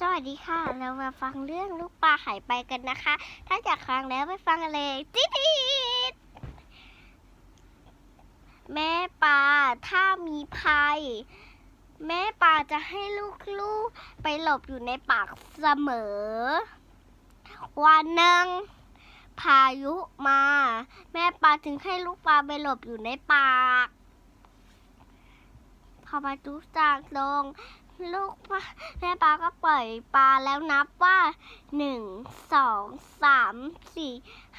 สวัสดีค่ะ เรามาฟังเรื่องลูกปลาหายไปกันนะคะ ถ้าอยากฟังแล้วไปฟังเลยจิ๊ดดแม่ปลาถ้ามีภัย แม่ปลาจะให้ลูกๆไปหลบอยู่ในปากเสมอ วันหนึ่งพายุมา แม่ปลาจึงให้ลูกปลาไปหลบอยู่ในปาก พอพายุจางลง ลูกปลาแม่ปลาก็ปล่อยปลาแล้วนับว่าหนึ่งสองสามสี่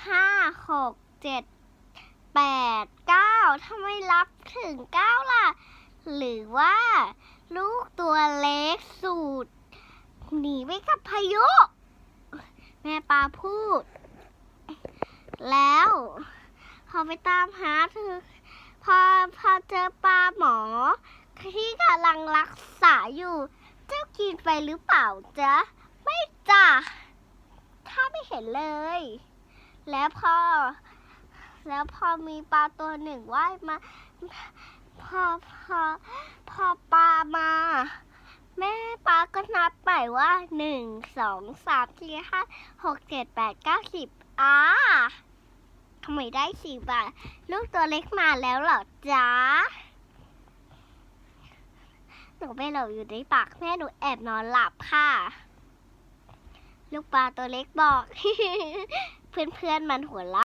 ห้าหกเจ็ดแปดเก้าทำไมรับถึงเก้าล่ะ หรือว่า ลูกตัวเล็กสูดหนีไปกับพายุ แม่ปลาพูด แล้วพอไปตามหาเธอพอพอเจอปลาหมอ ที่กำลังรักษาอยู่ เจ้ากินไปหรือเปล่าจ๊ะ ไม่จ้ะถ้าไม่เห็นเลย แล้วพอ แล้วพอมีปลาตัวหนึ่งว่ายมา พอพอพอปลามา แม่ปลาก็นับไปว่าหนึ่งสองสามสี่ห้าหกเจ็ดแปดเก้าสิบอ่าทำไมได้สิบอะลูกตัวเล็กมาแล้วเหรอจ๊ะ หนูไปหลบอยู่ในปากแม่หนูแอบนอนหลับค่ะ ลูกปลาตัวเล็กบอก เพื่อนๆมันหัวเราะ